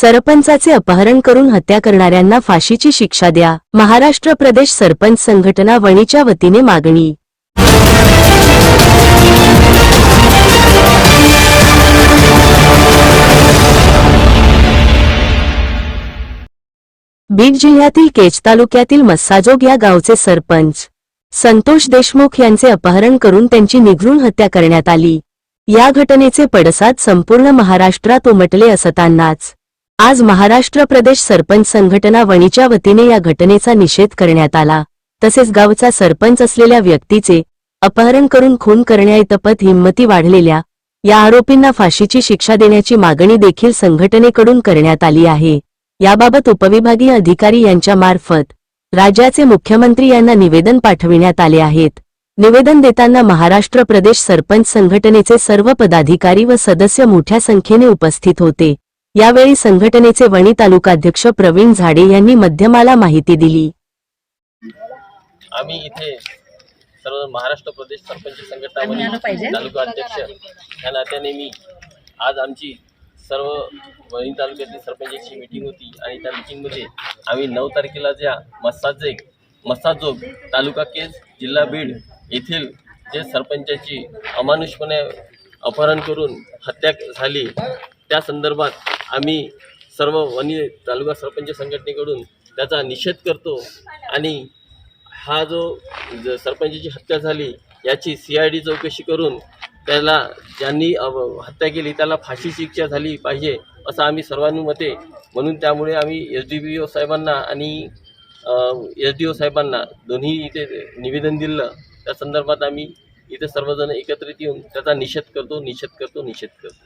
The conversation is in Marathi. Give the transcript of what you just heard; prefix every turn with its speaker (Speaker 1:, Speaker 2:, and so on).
Speaker 1: सरपंचाचे अपहरण करून हत्या करणाऱ्यांना फाशीची शिक्षा द्या. महाराष्ट्र प्रदेश सरपंच संघटना वणीच्या वतीने मागणी. बीड जिल्ह्यातील केज तालुक्यातील मस्साजोग या गावचे सरपंच संतोष देशमुख यांचे अपहरण करून त्यांची निघरून हत्या करण्यात आली. या घटनेचे पडसाद संपूर्ण महाराष्ट्रात उमटले असतानाच. आज महाराष्ट्र प्रदेश सरपंच संघटना वणीच्या वतीने या घटनेचा निषेध करण्यात आला. तसेच गावचा सरपंच असलेल्या व्यक्तीचे अपहरण करून खून करण्याइतपत हिंमती वाढलेल्या या आरोपींना फाशीची शिक्षा देण्याची मागणी देखील संघटनेकडून करण्यात आली आहे. याबाबत उपविभागीय अधिकारी यांच्या मार्फत राज्याचे मुख्यमंत्री यांना निवेदन पाठविण्यात आले आहेत. निवेदन देताना महाराष्ट्र प्रदेश सरपंच संघटनेचे सर्व पदाधिकारी व सदस्य मोठ्या संख्येने उपस्थित होते. यावेळी संघटनेचे वणी तालुकाध्यक्ष प्रवीण झाडे यांनी मध्यमाला माहिती दिली.
Speaker 2: आम्ही इथे सर्व महाराष्ट्र प्रदेश सरपंच संघटना तालुका अध्यक्ष या नात्याने मी आज आमची सर्व वणी तालुक्यातील सरपंचाची मीटिंग होती आणि त्या मीटिंगमध्ये आम्ही नऊ तारखेला ज्या मस्साजे मस्साजोग तालुका केज जिल्हा बीड येथील जे सरपंचाची अमानुषपणे अपहरण करून हत्या झाली त्या संदर्भात आम्ही सर्व वणी तालुका सरपंच संघटनेकडून त्याचा निषेध करतो आणि हा जो सरपंचाची हत्या झाली याची सी आय डी चौकशी करून त्याला ज्यांनी हत्या केली त्याला फाशी शिक्षा झाली पाहिजे असं आम्ही सर्वानुमते म्हणून त्यामुळे आम्ही एस डी बी ओ साहेबांना आणि एस डी ओ साहेबांना दोन्ही इथे निवेदन दिलं. त्या संदर्भात आम्ही इथे सर्वजण एकत्रित येऊन त्याचा निषेध करतो निषेध करतो निषेध करतो.